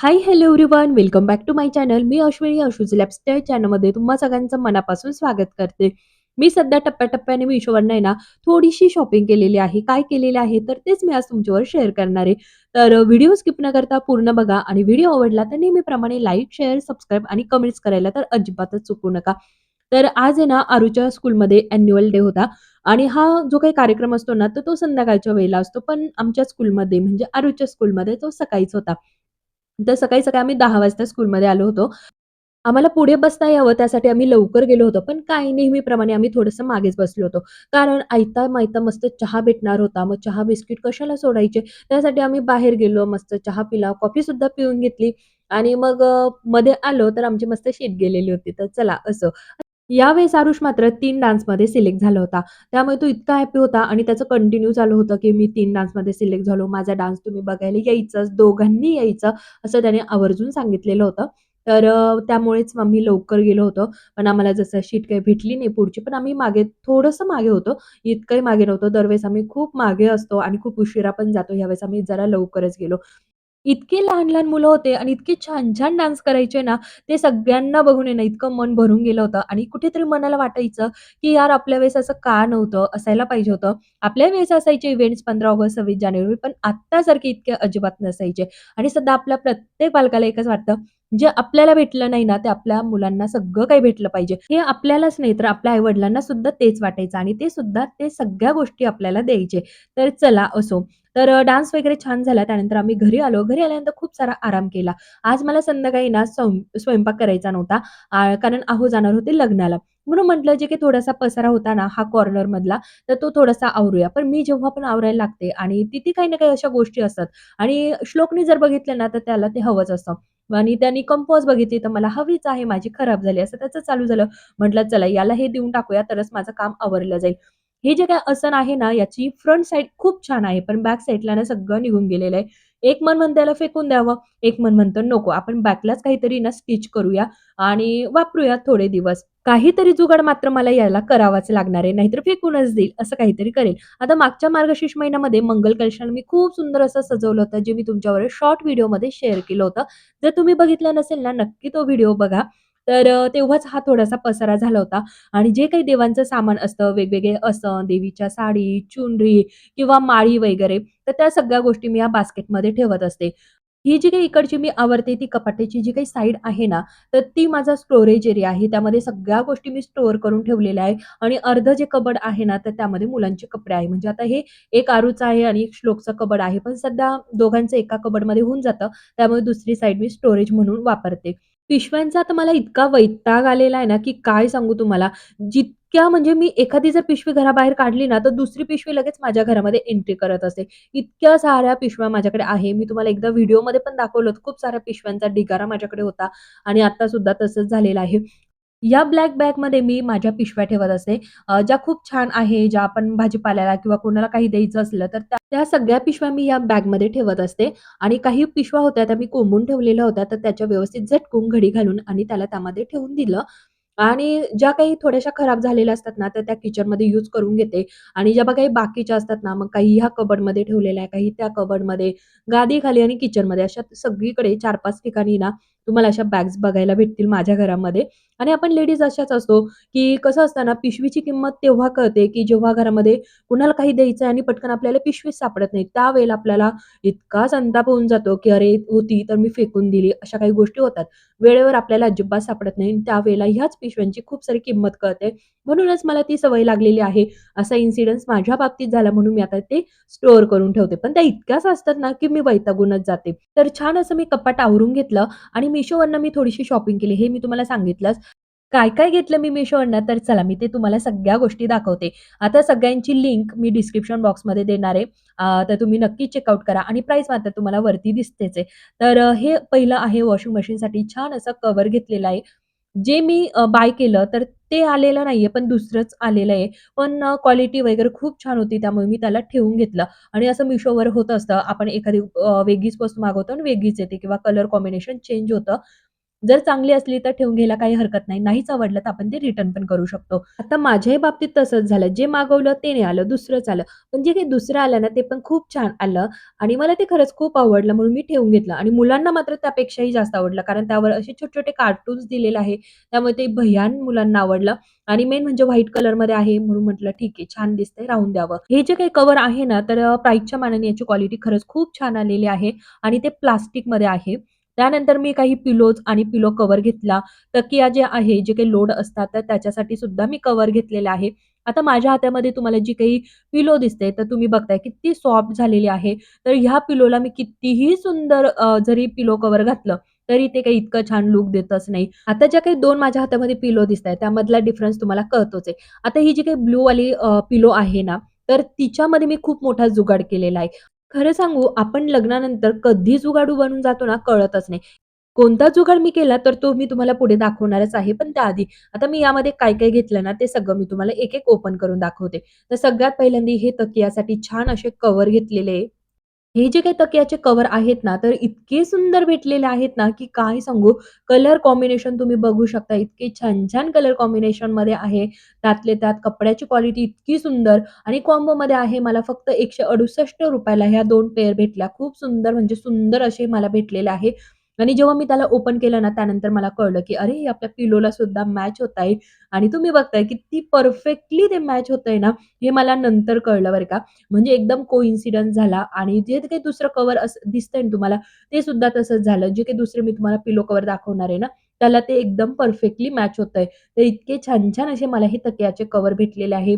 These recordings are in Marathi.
Hi, hello everyone. Welcome back to my channel. Me Ashwini Ashruj lifestyle चॅनलमध्ये तुम्हा सगळ्यांचं मनापासून स्वागत करते. मी सध्या टप्प्याटप्प्याने Mishoवरनं आहे ना, थोडीशी शॉपिंग केलेली आहे. काय केलेले आहे, तर तेच मी आज तुमच्यावर शेअर करणार आहे. तर व्हिडिओ स्किप न करता पूर्ण बघा आणि व्हिडिओ आवडला तर नेहमीप्रमाणे लाईक, शेअर, सबस्क्राईब आणि कमेंट्स करायला तर अजिबातच चुकू नका. तर आज आहे ना, आरूच्या स्कूलमध्ये अॅन्युअल डे होता आणि हा जो काही कार्यक्रम असतो ना, तर तो संध्याकाळच्या वेळेला असतो. पण आमच्या स्कूलमध्ये म्हणजे आरूच्या स्कूलमध्ये तो सकाळीच होता. तर सकाळी-सकाळी आम्ही दहा वाजता स्कूलमध्ये आलो होतो. आम्हाला पुढे बसता यावं त्यासाठी आम्ही लवकर गेलो होतो. पण काही नेहमीप्रमाणे आम्ही थोडंसं मागेच बसलो होतो. कारण आयता-मायता मस्त चहा भेटणार होता. मग चहा बिस्किट कशाला सोडायचे? त्यासाठी आम्ही बाहेर गेलो, मस्त चहा पिला, कॉफी सुद्धा पिऊन घेतली आणि मग मध्ये आलो तर आमची मस्त शीट गेलेली होती. तर चला असं. यावेळेस आरुष मात्र तीन डान्समध्ये सिलेक्ट झाला होता. त्यामुळे तो इतका हॅपी होता आणि त्याचं कंटिन्यू चालू होतं, की "मी तीन डान्समध्ये सिलेक्ट झालो. माझा डान्स तुम्ही बघायला यायचंच, दोघांनी यायचं." असं त्याने आवर्जून सांगितलेलं होतं. तर त्यामुळेच आम्ही लवकर गेलो होतो. पण आम्हाला जसं शीट काही भेटली नाही पुढची, पण आम्ही मागे थोडंसं मागे होतो. इतकंही मागे नव्हतो. दरवेळेस आम्ही खूप मागे असतो आणि खूप उशिरा पण जातो. यावेळेस आम्ही जरा लवकरच गेलो. इतके लहान-लहान मुलं होते आणि इतके छान-छान डान्स करायचे ना, ते सगळ्यांना बघून आहे ना, इतकं मन भरून गेलं होतं आणि कुठेतरी मनाला वाटायचं, की यार आपल्या वेळेस असं का नव्हतं? असायला पाहिजे होतं. आपल्या वेळेस असायचे इव्हेंट्स 15 ऑगस्ट, 26 जानेवारी, पण आत्तासारखे इतके अजिबात नसायचे आणि सध्या आपल्या प्रत्येक पालकाला एकच वाटतं, जे आपल्याला भेटलं नाही ना, ते आपल्या मुलांना सगळं काही भेटलं पाहिजे. हे आपल्यालाच नाही, तर आपल्या आई-वडिलांना सुद्धा तेच वाटायचं आणि ते सुद्धा ते सगळ्या गोष्टी आपल्याला द्यायचे. तर चला असो. तर डान्स वगैरे छान झाला. त्यानंतर आम्ही घरी आलो. घरी आल्यानंतर खूप सारा आराम केला. आज मला संध्याकाळी ना स्वयं स्वयंपाक करायचा नव्हता. कारण आहो जाणार होते लग्नाला. म्हणून म्हटलं जे काही थोडासा पसारा होता ना, हा कॉर्नर मधला तर तो थोडासा आवरूया. पण मी जेव्हा पण आवरायला लागते आणि तिथे काही ना काही अशा गोष्टी असतात आणि श्लोकनी जर बघितलं ना, तर त्याला ते हवंच असतं. आणि त्यांनी कंपोज बघितली, तर मला हवीच आहे, माझी खराब झाली, असं त्याचं चालू झालं. म्हटलं चला याला हे देऊन टाकूया, तरच माझं काम आवरलं जाईल. हे जे काय आसन आहे ना, याची फ्रंट साइड खूप छान आहे, पण बॅक साईडला ना सगळं निघून गेलेलं आहे. एक मन म्हणत्याला फेकून द्यावं, एक मन म्हणतं नको, आपण बॅकलाच काहीतरी ना स्टिच करूया आणि वापरूया थोडे दिवस. काहीतरी जुगाड मात्र मला याला करावाच लागणार आहे, नाहीतर फेकूनच देईल, असं काहीतरी करेल. आता मागच्या मार्गशीर्ष महिन्यामध्ये मंगल कलशाला मी खूप सुंदर असं सजवलं होतं, जे मी तुमच्यावर शॉर्ट व्हिडिओमध्ये शेअर केलं होतं. जर तुम्ही बघितलं नसेल ना, नक्की तो व्हिडिओ बघा. तर तेव्हाच हा थोडासा पसारा झाला होता आणि जे काही देवांचं सामान असतं, वेगवेगळे असं देवीच्या साडी, चुनरी किंवा माळी वगैरे, तर त्या सगळ्या गोष्टी मी या बास्केटमध्ये ठेवत असते. ही जी काही इकडची मी आवडते ती कपाट्याची जी काही साईड आहे ना, तर ती माझा स्टोरेज एरिया आहे. त्यामध्ये सगळ्या गोष्टी मी स्टोअर करून ठेवलेल्या आहे आणि अर्ध जे कबर्ड आहे ना, तर त्यामध्ये मुलांचे कपडे आहे. म्हणजे आता हे एक आरूचं आहे आणि एक श्लोकचं कबड आहे. पण सध्या दोघांचं एका कबर्डमध्ये होऊन जातं. त्यामुळे दुसरी साईड मी स्टोरेज म्हणून वापरते. पिशव्यांचा तर मला इतका वैताग आलेला आहे ना, की काय सांगू तुम्हाला. जितक्या म्हणजे मी एखादी जर पिशवी घराबाहेर काढली ना, तर दुसरी पिशवी लगेच माझ्या घरामध्ये एंट्री करत असते. इतक्या साऱ्या पिशव्या माझ्याकडे आहे. मी तुम्हाला एकदा व्हिडिओमध्ये पण दाखवलं होतं. खूप साऱ्या पिशव्यांचा ढिगारा माझ्याकडे होता आणि आता सुद्धा तसंच झालेलं आहे. या ब्लॅक बॅगमध्ये मी माझ्या पिशव्या ठेवत असते. ज्या खूप छान आहे, ज्या आपण भाजीपाल्याला किंवा कोणाला काही द्यायचं असलं, तर त्या सगळ्या पिशव्या मी या बॅगमध्ये ठेवत असते आणि काही पिशव्या होत्या त्या मी कोंबून ठेवलेल्या होत्या, तर त्याच्या व्यवस्थित झटकून घडी घालून आणि त्याला त्यामध्ये ठेवून दिलं. आणि ज्या काही थोड्याशा खराब झालेल्या असतात ना, तर त्या किचनमध्ये यूज करून घेते आणि ज्या बा काही बाकीच्या असतात ना, मग काही ह्या कबडमध्ये ठेवलेल्या आहे, काही त्या कबर्डमध्ये, गादीखाली आणि किचनमध्ये अशा सगळीकडे 4-5 ठिकाणी ना, तुम्हाला अशा बॅग्स बघायला भेटतील माझ्या घरामध्ये. आणि आपण लेडीज अशाच असतो, की कसं असतं ना, पिशवीची किंमत तेव्हा कळते, की जेव्हा घरामध्ये कुणाला काही द्यायचं आहे आणि पटकन आपल्याला पिशवीच सापडत नाही. त्यावेळेला आपल्याला इतका संताप होऊन जातो, की "अरे, होती तर मी फेकून दिली." अशा काही गोष्टी होतात. वेळेवर आपल्याला अजिबात सापडत नाही. त्यावेळेला ह्याच पिशव्यांची खूप सारी किंमत कळते. म्हणूनच मला ती सवय लागलेली आहे. असा इन्सिडन्स माझ्या बाबतीत झाला म्हणून मी आता ते स्टोअर करून ठेवते. पण त्या इतक्याच असतात ना, की मी वैतागूनच जाते. तर छान असं मी कपाट आवरून घेतलं आणि मिशोवरनं मी थोडीशी शॉपिंग केली. हे मी तुम्हाला सांगितलंच. काय-काय घेतलं मी मिशोवरनं तर चला मी ते तुम्हाला सगळ्या गोष्टी दाखवते. आता सगळ्यांची लिंक मी डिस्क्रिप्शन बॉक्समध्ये देणार आहे. तर तुम्ही नक्की चेकआउट करा आणि प्राईस मात्र तुम्हाला वरती दिसतेच आहे. तर हे पहिलं आहे वॉशिंग मशीनसाठी छान असं कव्हर घेतलेलं आहे. जे मी अ, बाय केलं तर ते आलेलं नाहीये, पण दुसरंच आलेलं आहे. पण अ, क्वालिटी वगैरे खूप छान होती. त्यामुळे मी त्याला ठेवून घेतलं आणि असं Mishoवर होत असतं. आपण एखादी अ, वेगळीच वस्तू मागवतो आणि वेगळीच येते किंवा कलर कॉम्बिनेशन चेंज होतं. जर चांगली असली तर ठेवून घ्यायला काही हरकत नाही. नाहीच आवडलं तर आपण ते रिटर्न पण करू शकतो. आता माझ्याही बाबतीत तसंच झालं. जे मागवलं ते नाही आलं, दुसरंच आलं. पण जे काही दुसरं आलं ना, ते पण खूप छान आलं आणि मला ते खरंच खूप आवडलं म्हणून मी ठेवून घेतलं आणि मुलांना मात्र त्यापेक्षाही जास्त आवडलं. कारण त्यावर असे छोटे-छोटे कार्टून्स दिलेले आहे. त्यामुळे ते भयान मुलांना आवडलं आणि मेन म्हणजे व्हाईट कलरमध्ये आहे म्हणून म्हटलं ठीक आहे, छान दिसतंय राहून द्यावं. हे जे काही कवर आहे ना, तर अ, प्राईसच्या मानाने याची क्वालिटी खरंच खूप छान आलेली आहे आणि ते प्लास्टिकमध्ये आहे. त्यानंतर मी काही पिलोज आणि पिलो कव्हर घेतला. तकिया जे आहे, जे काही लोड असतात, तर त्याच्यासाठी सुद्धा मी कव्हर घेतलेला आहे. आता माझ्या हातामध्ये तुम्हाला जी काही पिलो दिसते, तर तुम्ही बघताय किती सॉफ्ट झालेली आहे. तर ह्या पिलोला मी कितीही सुंदर जरी पिलो कव्हर घातलं, तरी ते काही इतकं छान लूक देतच नाही. आता ज्या काही दोन माझ्या हातामध्ये पिलो दिसतायत, त्यामधला डिफरन्स तुम्हाला कळतोच आहे. आता ही जी काही ब्लू वाली पिलो आहे ना, तर तिच्यामध्ये मी खूप मोठा जुगाड केलेला आहे. खरं सांगू, आपण लग्नानंतर कधी जुगाडू बनून जातो ना, कळतच नाही. कोणता जुगाड मी केला, तर तो मी तुम्हाला पुढे दाखवणारच आहे. पण त्याआधी आता मी यामध्ये काय-काय घेतलं ना, ते सगळं मी तुम्हाला एक-एक ओपन करून दाखवते. तर सगळ्यात पहिल्यांदा हे तकियासाठी छान असे कव्हर घेतलेले हे जे काही तकियाचे कव्हर आहेत ना, तर इतके सुंदर भेटलेले आहेत ना, की काय सांगू. कलर कॉम्बिनेशन तुम्ही बघू शकता. इतके छान-छान कलर कॉम्बिनेशनमध्ये आहे. त्यातल्या त्यात कपड्याची क्वालिटी इतकी सुंदर आणि कॉम्बोमध्ये आहे. मला फक्त ₹168 रुपयाला ह्या 2 पेअर भेटल्या. खूप सुंदर म्हणजे सुंदर असे मला भेटलेले आहे. आणि जेव्हा मी त्याला ओपन केलं ना, त्यानंतर मला कळलं, की अरे, आपल्या पिलोला सुद्धा मॅच होत आहे आणि तुम्ही बघताय किती परफेक्टली ते मॅच होतंय ना, हे मला नंतर कळलं बरं का. म्हणजे एकदम कोइन्सिडन्स झाला आणि जे काही दुसरं कव्हर असं दिसतंय ना तुम्हाला, ते सुद्धा तसंच झालं. जे काही दुसरे मी तुम्हाला पिलो कव्हर दाखवणार आहे ना, त्याला ते एकदम परफेक्टली मॅच होतंय. तर इतके छान-छान असे मला हे तकियाचे कव्हर भेटलेले आहे.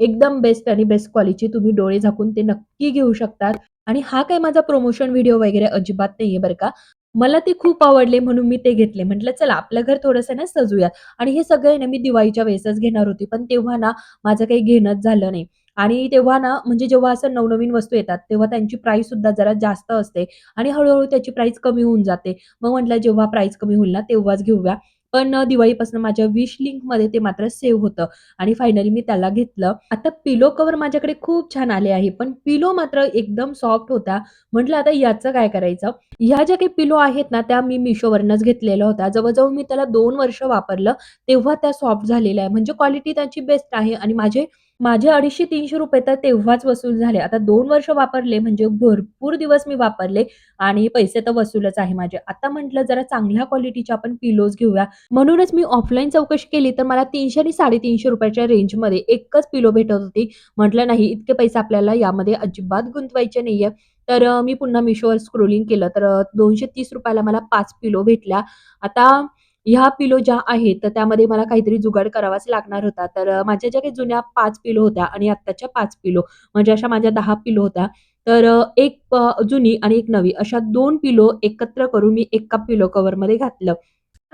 एकदम बेस्ट आणि बेस्ट क्वालिटी तुम्ही डोळे झाकून ते नक्की घेऊ शकतात आणि हा काही माझा प्रमोशन व्हिडिओ वगैरे अजिबात नाहीये बरं का. मला ते खूप आवडले म्हणून मी ते घेतले. म्हटलं चला आपलं घर थोडंसं ना सजूया आणि हे सगळे ना मी दिवाळीच्या वेळेसच घेणार होती. पण तेव्हा ना माझं काही घेणंच झालं नाही आणि तेव्हा ना म्हणजे जेव्हा असं नवनवीन वस्तू येतात, तेव्हा त्यांची प्राईस सुद्धा जरा जास्त असते आणि हळूहळू त्याची प्राईस कमी होऊन जाते. मग म्हटलं जेव्हा प्राईस कमी होईल ना तेव्हाच घेऊया. पण दिवाळीपासून माझ्या विश लिंकमध्ये ते मात्र सेव्ह होतं आणि फायनली मी त्याला घेतलं. आता पिलो कव्हर माझ्याकडे खूप छान आले आहे, पण पिलो मात्र एकदम सॉफ्ट होता. म्हटलं आता याचं काय करायचं? ह्या ज्या काही पिलो आहेत ना, त्या मी मिशोवरनच घेतलेल्या होत्या. जवळजवळ मी त्याला दोन वर्ष वापरलं, तेव्हा त्या सॉफ्ट झालेल्या आहे. म्हणजे क्वालिटी त्याची बेस्ट आहे आणि माझे माझे ₹250-300 तर तेव्हाच वसूल झाले. आता दोन वर्ष वापरले म्हणजे भरपूर दिवस मी वापरले आणि पैसे तर वसूलच आहे माझे. आता म्हटलं जरा चांगल्या क्वालिटीचे आपण पिलोज घेऊया. म्हणूनच मी ऑफलाईन चौकशी केली, तर मला तीनशे आणि साडेतीनशे रुपयाच्या रेंजमध्ये एकच पिलो भेटत होती. म्हटलं नाही इतके पैसे आपल्याला यामध्ये अजिबात गुंतवायचे नाहीये. तर मी पुन्हा मिशोवर स्क्रोलिंग केलं, तर दोनशे तीस रुपयाला मला पाच पिलो भेटल्या. आता ह्या पिलो ज्या आहेत, तर त्यामध्ये मला काहीतरी जुगाड करावाच लागणार होता. तर माझ्या ज्या काही जुन्या पाच पिलो होत्या आणि आत्ताच्या पाच पिलो म्हणजे अशा माझ्या दहा पिलो होत्या. तर एक जुनी आणि एक नवी अशा दोन पिलो एकत्र करून मी एका पिलो कवरमध्ये घातलं.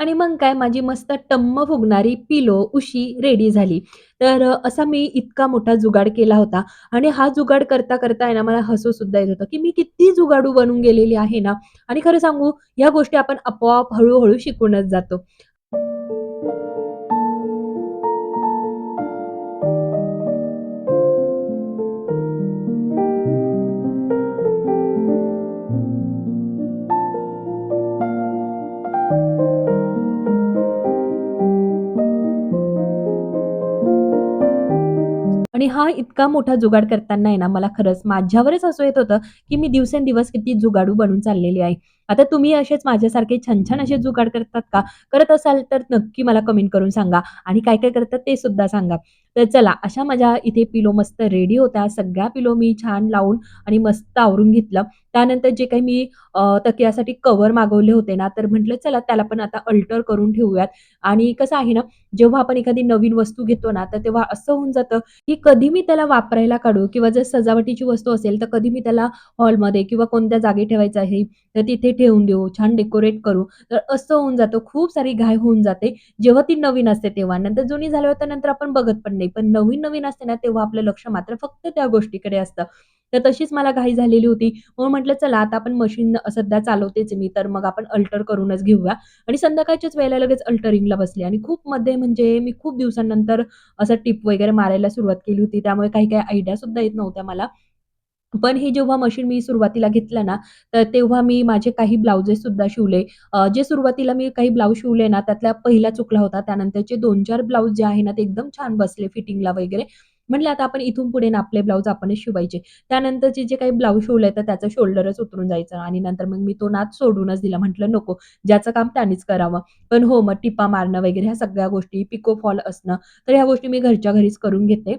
आणि मग काय माझी मस्त टम्म फुगणारी पिलो, उशी रेडी झाली. तर असा मी इतका मोठा जुगाड केला होता आणि हा जुगाड करता-करता आहे ना मला हसूसुद्धा येत होतं, की मी किती जुगाडू बनून गेलेली आहे ना आणि खरं सांगू ह्या गोष्टी आपण आपोआप हळूहळू शिकूनच जातो. आणि हा इतका मोठा जुगाड करताना आहे ना, मला खरंच माझ्यावरच असं येत होतं, की मी दिवसेंदिवस किती जुगाडू बनून चाललेली आहे. आता तुम्ही असेच माझ्यासारखे छान-छान असे जुगाड करतात का? करत असाल तर नक्की मला कमेंट करून सांगा आणि काय-काय करतात ते सुद्धा सांगा. तर चला, अशा माझ्या इथे पिलो मस्त रेडी होत्या. सगळ्या पिलो मी छान लावून आणि मस्त आवरून घेतलं. त्यानंतर जे काही मी तकियासाठी कवर मागवले होते ना, तर म्हटलं चला त्याला पण आता अल्टर करून ठेवूयात आणि कसं आहे ना, जेव्हा आपण एखादी नवीन वस्तू घेतो ना, तर तेव्हा असं होऊन जातं, की कधी मी त्याला वापरायला काढू किंवा जर सजावटीची वस्तू असेल, तर कधी मी त्याला हॉलमध्ये किंवा कोणत्या जागी ठेवायचं आहे, तर तिथे ठेवून देऊ, छान डेकोरेट करू. तर असं होऊन जातं, खूप सारी घाय होऊन जाते, जेव्हा ती नवीन असते तेव्हा. नंतर जुनी झाल्यावर तर नंतर आपण बघत पण नाही. पण नवीन-नवीन असते ना, तेव्हा आपलं लक्ष मात्र फक्त त्या गोष्टीकडे असतं. तर तशीच मला घाई झालेली होती. म्हणून म्हटलं चला आता आपण मशीन सध्या चालवतेच मी, तर मग आपण अल्टर करूनच घेऊया आणि संध्याकाळच्याच वेळेला लगेच अल्टरिंगला बसले आणि खूप मध्ये म्हणजे मी खूप दिवसांनंतर असं टिप वगैरे मारायला सुरुवात केली होती. त्यामुळे काही-काही आयडिया सुद्धा येत नव्हत्या मला. पण हे जेव्हा मशीन मी सुरुवातीला घेतलं ना, तर तेव्हा मी माझे काही ब्लाउजेस सुद्धा शिवले. जे सुरुवातीला मी काही ब्लाऊज शिवले ना, त्यातला पहिला चुकला होता. त्यानंतरचे दोन चार ब्लाऊज जे आहे ना, ते एकदम छान बसले फिटिंगला वगैरे. म्हटलं आता आपण इथून पुढे ना आपले ब्लाऊज आपणच शिवायचे. त्यानंतरचे जे काही ब्लाऊज शिवले, तर त्याचं शोल्डरच उतरून जायचं आणि नंतर मग मी तो नाच सोडूनच दिला. म्हटलं नको, ज्याचं काम त्यानेच करावं. पण हो, मग टिपा मारणं वगैरे ह्या सगळ्या गोष्टी, पिको फॉल असणं, तर ह्या गोष्टी मी घरच्या घरीच करून घेते.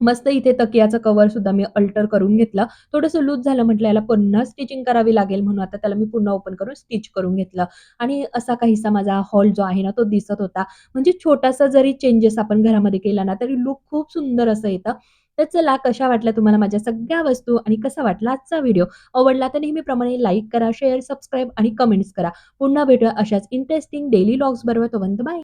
मस्त इथे तकियाचं कव्हरसुद्धा मी अल्टर करून घेतलं. थोडंसं लूज झालं म्हटलं याला पुन्हा स्टिचिंग करावी लागेल म्हणून आता त्याला मी पुन्हा ओपन करून स्टिच करून घेतलं आणि असा काहीसा माझा हॉल जो आहे ना, तो दिसत होता. म्हणजे छोटासा जरी चेंजेस आपण घरामध्ये केला ना, तरी लूक खूप सुंदर असं येतं. तर चला कशा वाटल्या तुम्हाला माझ्या सगळ्या वस्तू आणि कसा वाटला आजचा व्हिडिओ? आवडला तर नेहमीप्रमाणे लाईक करा, शेअर, सबस्क्राईब आणि कमेंट्स करा. पुन्हा भेटूया अशाच इंटरेस्टिंग डेली व्लॉग्सबरोबर. तोपर्यंत बाय.